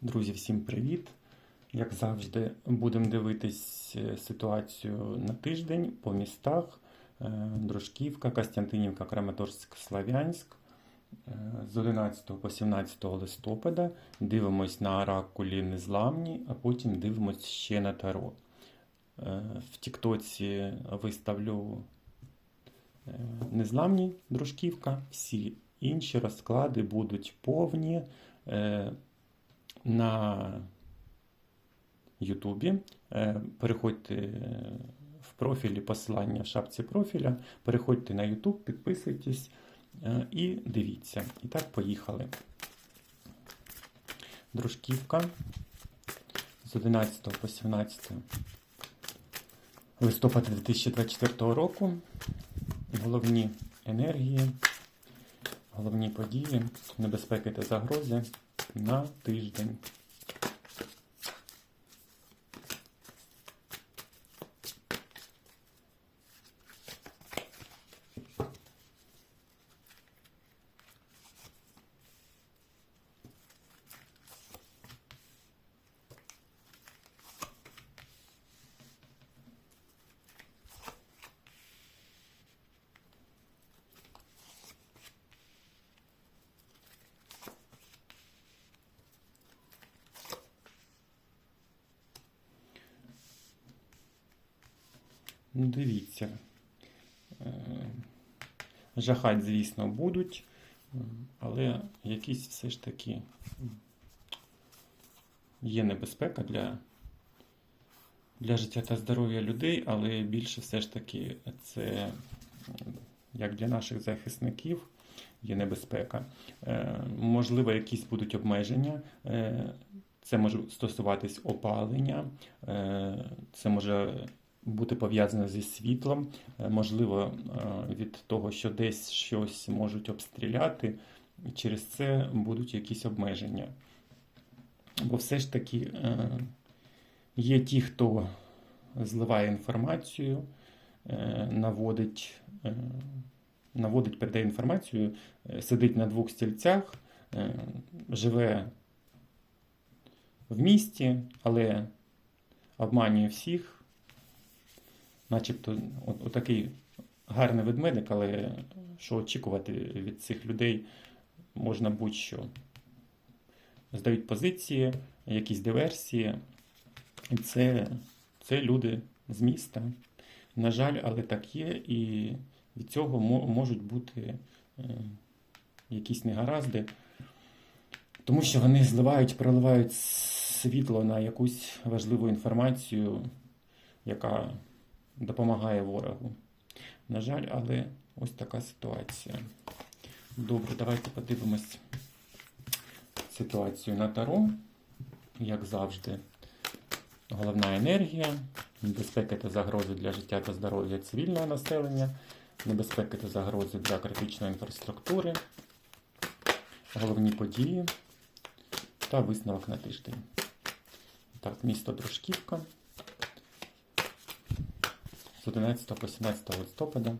Друзі, всім привіт! Як завжди, будемо дивитись е, ситуацію на тиждень по містах. Е, Дружківка, Костянтинівка, Краматорськ, Славянськ. Е, З 11 по 17 листопада дивимось на оракулі незламні, а потім дивимось ще на таро. В Тіктоці виставлю незламні дружківка, всі інші розклади будуть повні. Е, на Ютубі. Е, Переходьте в профілі, посилання в шапці профіля, переходьте на Ютуб, підписуйтесь е, і дивіться. І так, поїхали. Дружківка з 11 по 17 листопада 2024 року. Головні енергії, головні події, небезпеки та загрози на тиждень. Дивіться. Е, Жахать, звісно, будуть, але якісь все ж таки є небезпека для, для життя та здоров'я людей, але більше все ж таки це як для наших захисників є небезпека. Е, Можливо, якісь будуть обмеження. Е, Це може стосуватись опалення, це може бути пов'язане зі світлом, е, можливо, е, від того, що десь щось можуть обстріляти, через це будуть якісь обмеження. Бо все ж таки е, є ті, хто зливає інформацію, наводить, наводить, передає інформацію, сидить на двох стільцях, живе в місті, але обманює всіх начебто отакий гарний ведмедик, але що очікувати від цих людей можна будь-що. Здають позиції, якісь диверсії. І це, це люди з міста. На жаль, але так є, і від цього можуть бути е, якісь негаразди, тому що вони зливають, проливають світло на якусь важливу інформацію, яка допомагає ворогу. На жаль, але ось така ситуація. Добре, давайте подивимось ситуацію на Таро. Як завжди, головна енергія, небезпеки та загрози для життя та здоров'я цивільного населення, небезпеки та загрози для критичної інфраструктури, головні події та висновок на тиждень. Так, місто Дружківка з 11 по 17 листопада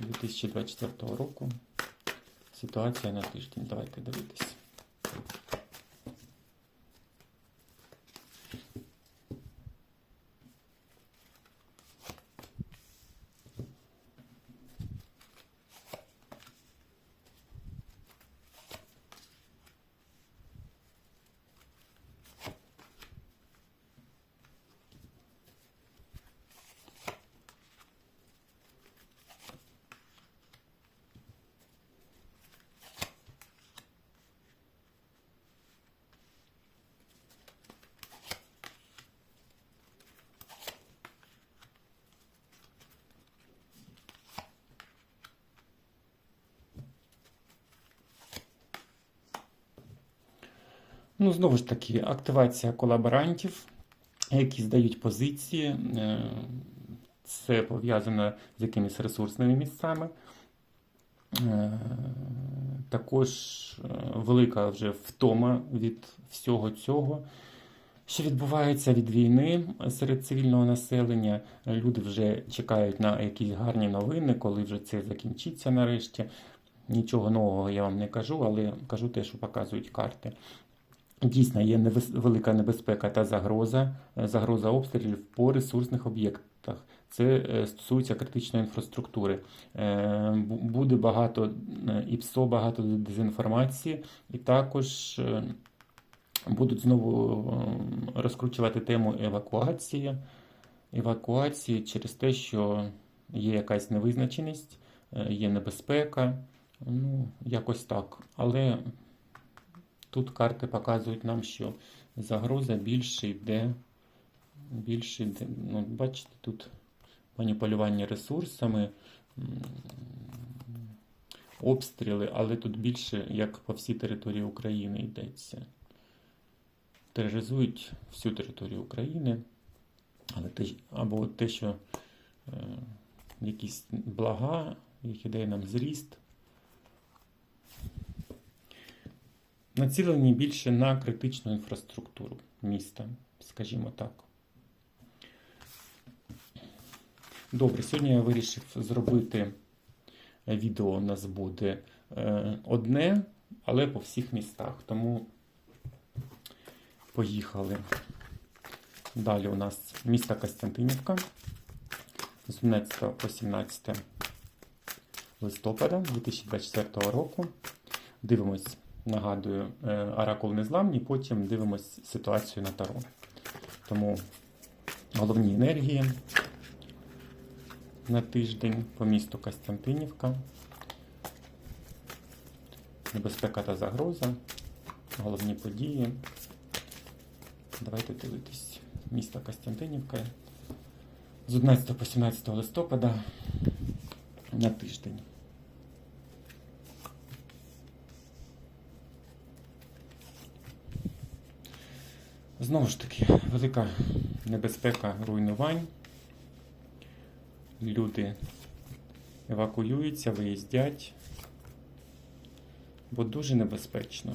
2024 року. Ситуація на тиждень. Давайте дивитись. Ну, знову ж таки, активація колаборантів, які здають позиції. Е, Це пов'язано з якимись ресурсними місцями. Е, Також е, велика вже втома від всього цього, що відбувається від війни серед цивільного населення. Люди вже чекають на якісь гарні новини, коли вже це закінчиться нарешті. Нічого нового я вам не кажу, але кажу те, що показують карти. Дійсно, є велика небезпека та загроза, е, загроза обстрілів по ресурсних об'єктах. Це е, стосується критичної інфраструктури. Е, Буде багато і ПСО, багато дезінформації, і також будуть знову розкручувати тему евакуації. Евакуації через те, що є якась невизначеність, є небезпека. Ну, якось так. Але Тут карти показують нам, що загроза більше йде. Більше йде. Ну, бачите, тут маніпулювання ресурсами, обстріли, але тут більше, як по всій території України йдеться. Тероризують всю територію України, але те, або те, що е, якісь блага, їх іде нам зріст. Націлені більше на критичну інфраструктуру міста, скажімо так. Добре, сьогодні я вирішив зробити відео у нас буде е, одне, але по всіх містах. Тому поїхали. Далі у нас місто Костянтинівка з 11 по 17 листопада 2024 року. Дивимось Нагадую, е, оракул незламні, потім дивимось ситуацію на Таро. Тому головні енергії на тиждень по місту Костянтинівка. Небезпека та загроза. Головні події. Давайте дивитись. Місто Костянтинівка з 11 по 17 листопада на тиждень. Знову ж таки, велика небезпека руйнувань. Люди евакуюються, виїздять, бо дуже небезпечно.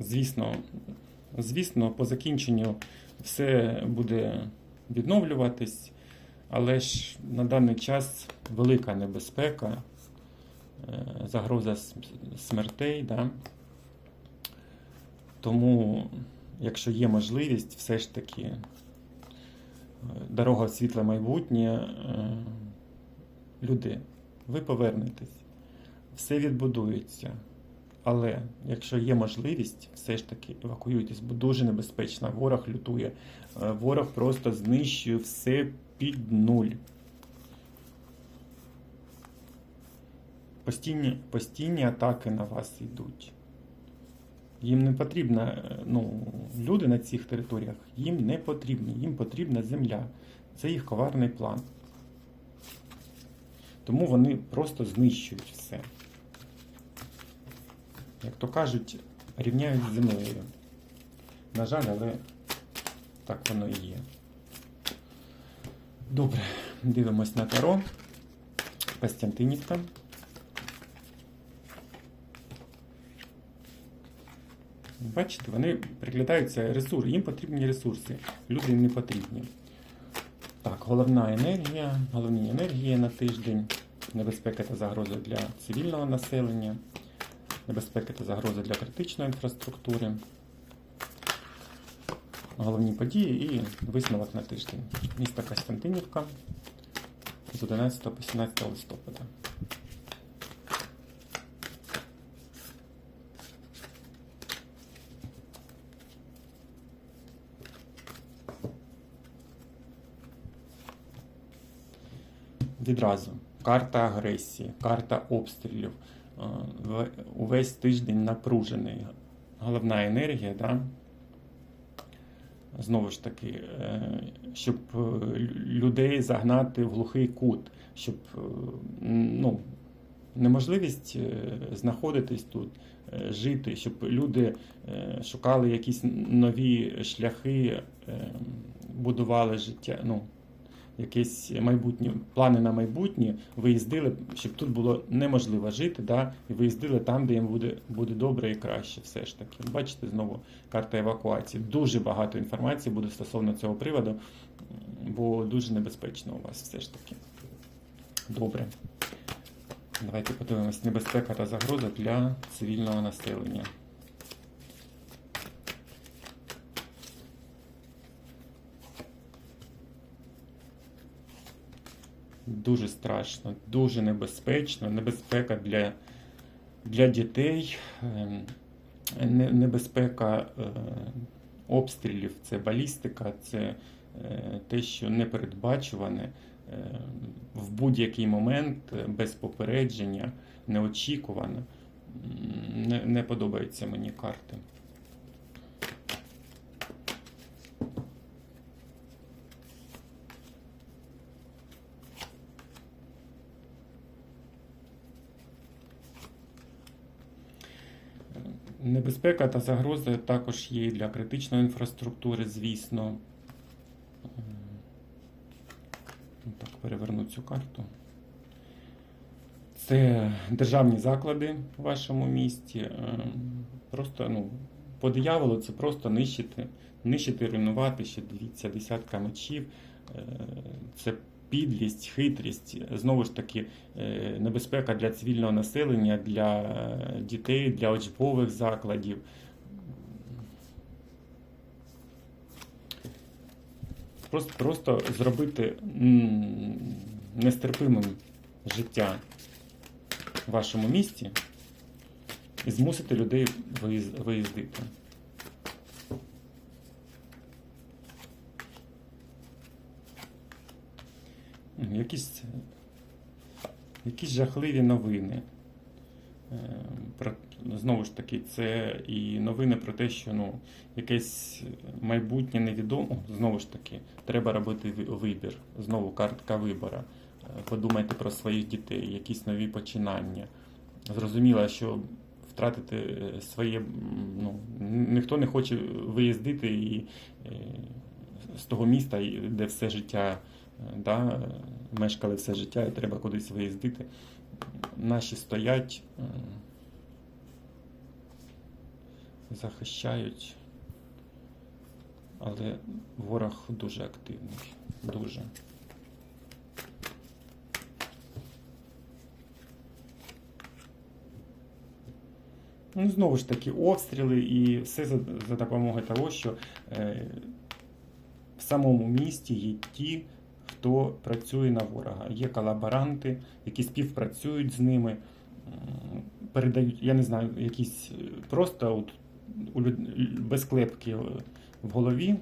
Звісно, звісно, по закінченню все буде відновлюватись, але ж на даний час велика небезпека, е, загроза смертей. Да? Тому, якщо є можливість, все ж таки е, дорога в світле майбутнє, е, люди, ви повернетесь, все відбудується. Але якщо є можливість, все ж таки евакуюйтесь, бо дуже небезпечно. Ворог лютує, Е, ворог просто знищує все під нуль. Постійні, постійні атаки на вас йдуть. Їм не потрібна, е, ну, люди на цих територіях, їм не потрібні, їм потрібна земля. Це їх коварний план. Тому вони просто знищують все. Як то кажуть, рівняють з землею. На жаль, але так воно і є. Добре, дивимось на Таро. Костянтинівка. Бачите, вони приглядаються ресурси, їм потрібні ресурси, люди їм не потрібні. Так, головна енергія, головні енергії на тиждень, небезпека та загроза для цивільного населення, небезпека та загроза для критичної інфраструктури, головні події і висновок на тиждень. Місто Костянтинівка з 11 по 17 листопада. Відразу карта агресії, карта обстрілів. Е, Увесь тиждень напружений. Головна енергія, да? знову ж таки, е, щоб е, людей загнати в глухий кут, щоб ну, неможливість знаходитись тут, жити, щоб люди шукали якісь нові шляхи, будували життя. Ну, якісь майбутні плани на майбутнє, виїздили, щоб тут було неможливо жити, да, і виїздили там, де їм буде, буде добре і краще, все ж таки. Бачите, знову карта евакуації. Дуже багато інформації буде стосовно цього приводу, бо дуже небезпечно у вас все ж таки. Добре. Давайте подивимось небезпека та загроза для цивільного населення. Дуже страшно, дуже небезпечно, небезпека для, для дітей, ем, не- небезпека е, обстрілів, це балістика, це е, те, що непередбачуване е, в будь-який момент без попередження, неочікувано. Не, не подобаються мені карти. Небезпека та загрози також є і для критичної інфраструктури, звісно. Так, переверну цю карту. Це державні заклади в вашому місті. Ем, Просто ну, по дияволу це просто нищити, нищити, руйнувати ще дивіться, десятка мечів. Е, Це підлість, хитрість, знову ж таки, е, небезпека для цивільного населення, для е, дітей, для учбових закладів. Просто, просто зробити нестерпимим життя в вашому місті і змусити людей виїздити. Якісь, якісь жахливі новини. Е, знову ж таки, це і новини про те, що ну, якесь майбутнє невідомо. Знову ж таки, треба робити вибір. Знову картка вибора. Е, Подумайте про своїх дітей, якісь нові починання. Зрозуміло, що втратити е, своє, ну, ніхто не хоче виїздити і, з того міста, де все життя да, е, мешкали все життя, і треба кудись виїздити. Наші стоять, е, захищають, але ворог дуже активний. Дуже. Ну, знову ж таки, обстріли і все за, за допомогою того, що е, в самому місті є ті, хто працює на ворога. Є колаборанти, які співпрацюють з ними, передають, я не знаю, якісь е, просто от, у люд- без клепки е, в голові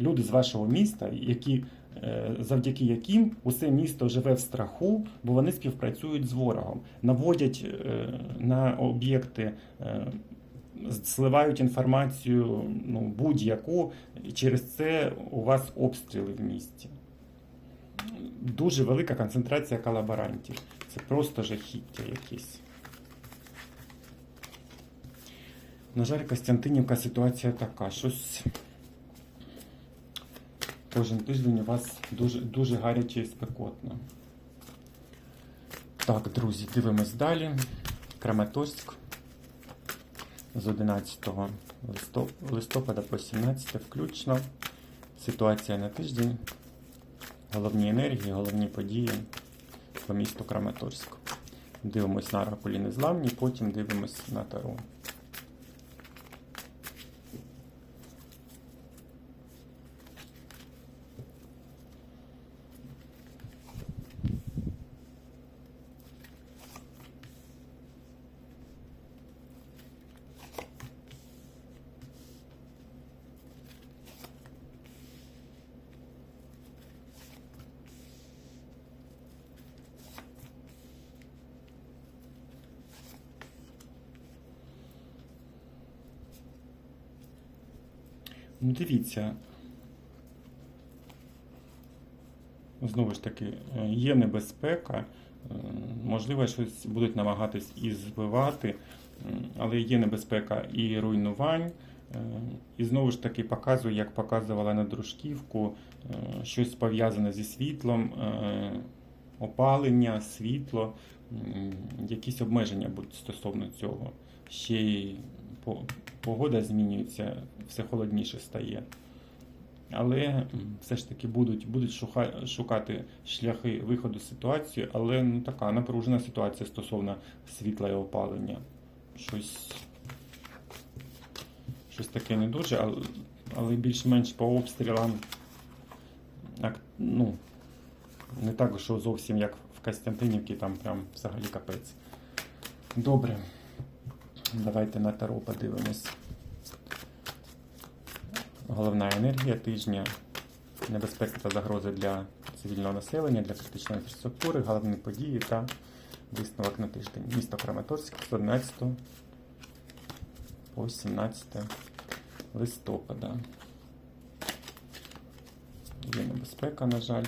люди з вашого міста, які, е, завдяки яким усе місто живе в страху, бо вони співпрацюють з ворогом, наводять на об'єкти. Сливають інформацію ну, будь-яку, і через це у вас обстріли в місті. Дуже велика концентрація колаборантів. Це просто жахіття якесь. На жаль, Костянтинівка ситуація така. Щось кожен тиждень у вас дуже, дуже гаряче і спекотно. Так, друзі, дивимось далі. Краматорськ з 11 листопада по 17 включно. Ситуація на тиждень. Головні енергії, головні події по місту Краматорську. Дивимось на оракулі незламні, потім дивимось на Таро. Дивіться. Знову ж таки, е, є небезпека, е, можливо, щось будуть намагатись і збивати, але є небезпека і руйнувань. е, І знову ж таки показую, як показувала на дружківку, щось пов'язане зі світлом, опалення, світло, якісь обмеження будуть стосовно цього. Ще й погода змінюється, все холодніше стає. Але все ж таки будуть, будуть шукати шляхи виходу з ситуації, але ну, така напружена ситуація стосовно світла і опалення. Щось, щось таке не дуже, але, але більш-менш по обстрілам ну, Не так, що зовсім як в Костянтинівці, там прям взагалі капець. Добре. Давайте на Таро подивимось. Головна енергія тижня. Небезпека та загрози для цивільного населення, для критичної інфраструктури, головні події та висновок на тиждень. Місто Краматорськ з 11 по 17 листопада. Є небезпека, на жаль.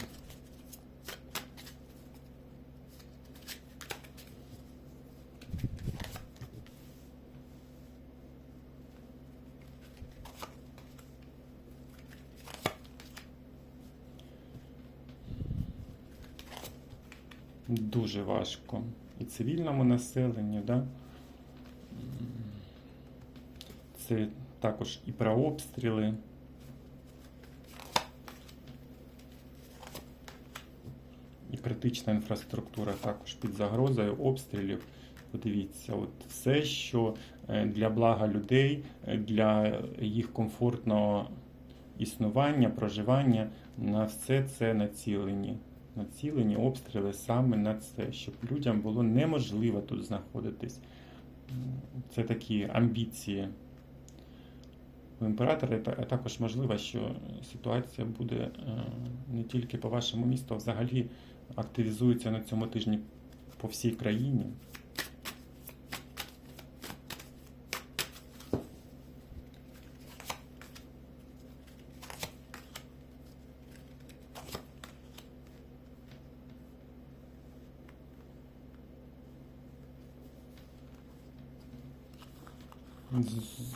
Дуже важко і цивільному населенню, да? Це також і про обстріли. І критична інфраструктура також під загрозою обстрілів. Подивіться, от все, що е, для блага людей, е, для їх комфортного існування, проживання, на все це націлені. Націлені обстріли саме на це, щоб людям було неможливо тут знаходитись. Це такі амбіції у імператора, а також можливо, що ситуація буде е, не тільки по вашому місту, а взагалі активізується на цьому тижні по всій країні. З- з-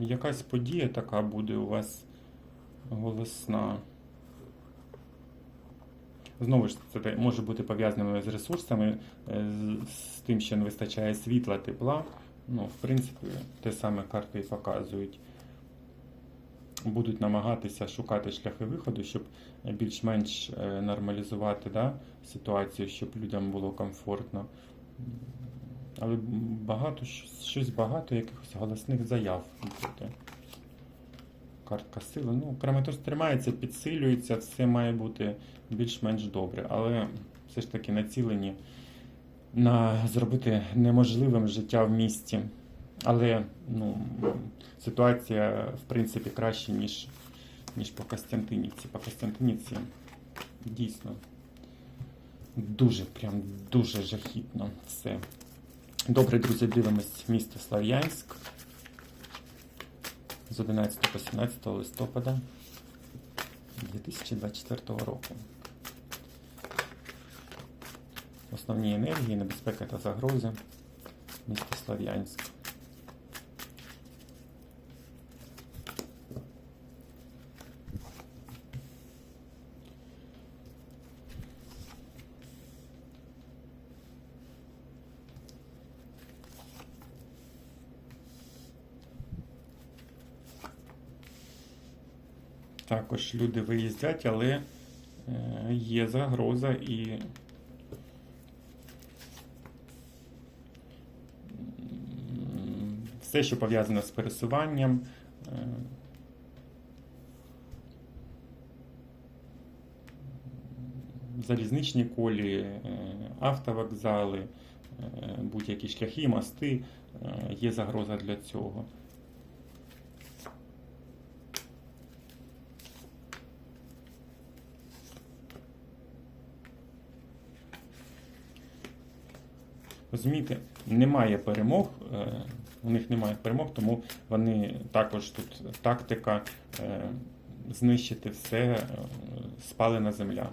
Якась подія така буде у вас голосна. Знову ж це може бути пов'язано з ресурсами, е, з, тим, що не вистачає світла, тепла. Ну, в принципі, те саме карти і показують. Будуть намагатися шукати шляхи виходу, щоб більш-менш е, нормалізувати да, ситуацію, щоб людям було комфортно. Але багато щось- багато якихось голосних заяв. Картка сили. Ну, Краматорськ тримається, підсилюється, все має бути більш-менш добре. Але все ж таки націлені на зробити неможливим життя в місті. Але ну, ситуація, в принципі, краще, ніж, ніж по Костянтинівці. По Костянтинівці дійсно дуже, прям дуже жахітно все. Добре, друзі, дивимось місто Слав'янськ з 11 по 17 листопада 2024 року. Основні енергії, небезпека та загрози місто Слав'янськ. Також люди виїздять, але е, є загроза і все, що пов'язане з пересуванням. е, Залізничні колії, е, автовокзали, будь-які шляхи, мости, є загроза для цього. Розумієте, немає перемог, е, у них немає перемог, тому вони також тут тактика е, знищити все, е, спалена земля.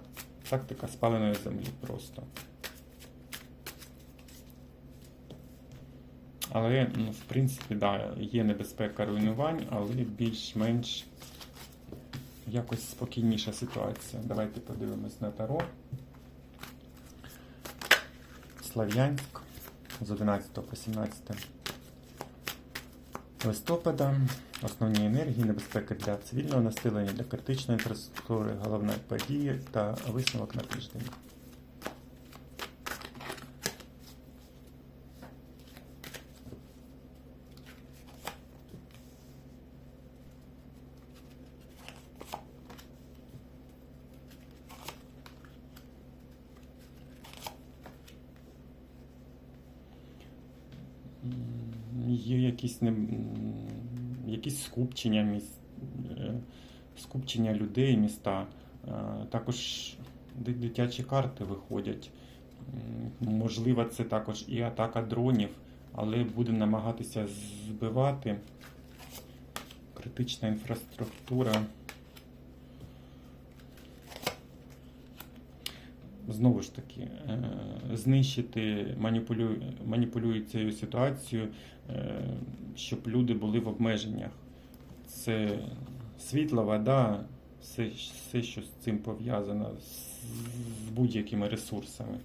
Тактика спаленої землі просто. Але, ну, в принципі, да, є небезпека руйнувань, але більш-менш якось спокійніша ситуація. Давайте подивимось на Таро. Слав'янськ з 11 по 17 листопада. Основні енергії, небезпеки для цивільного населення, для критичної інфраструктури, головна подія та висновок на тиждень. Є якісь, не, якісь скупчення міст, е, скупчення людей, міста. Е, Також дитячі карти виходять. Можливо, це також і атака дронів, але будемо намагатися збивати. Критична інфраструктура. Знову ж таки, е, знищити маніпулю... маніпулюють цією ситуацією, е, щоб люди були в обмеженнях. Це світла, вода, все, все що з цим пов'язано, з, з будь-якими ресурсами.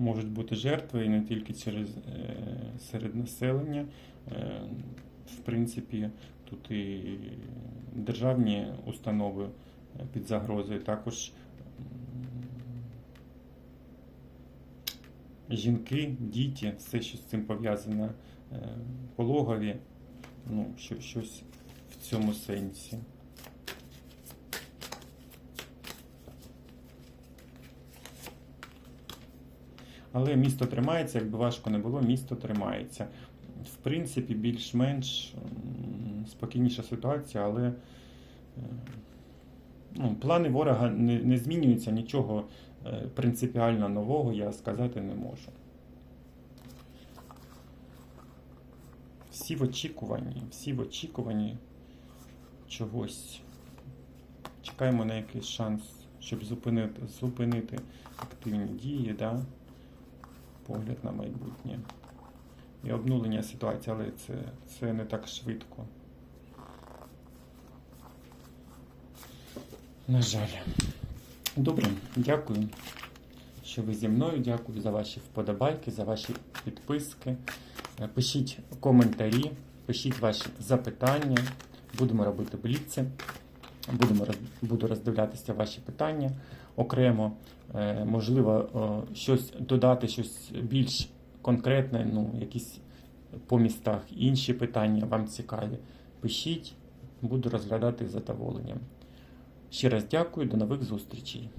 Можуть бути жертви і не тільки через, е, серед населення. Е, в принципі, тут і державні установи е, під загрозою, також жінки, діти, все, що з цим пов'язано, пологові, ну, що, щось в цьому сенсі. Але місто тримається, якби важко не було, місто тримається. В принципі, більш-менш спокійніша ситуація, але е, ну, плани ворога не, не змінюються, нічого е, принципіально нового я сказати не можу. Всі в очікуванні, всі в очікуванні чогось. Чекаємо на якийсь шанс, щоб зупинити, зупинити активні дії, да? Погляд на майбутнє. І обнулення ситуації, але це, це не так швидко. На жаль. Добре, дякую, що ви зі мною. Дякую за ваші вподобайки, за ваші підписки. Е, Пишіть коментарі, пишіть ваші запитання. Будемо робити. Будемо буду роздивлятися ваші питання окремо. Е, Можливо, е, щось додати, щось більш конкретне, ну, якісь по містах, інші питання вам цікаві. Пишіть, буду розглядати з задоволенням. Ще раз дякую, до нових зустрічей.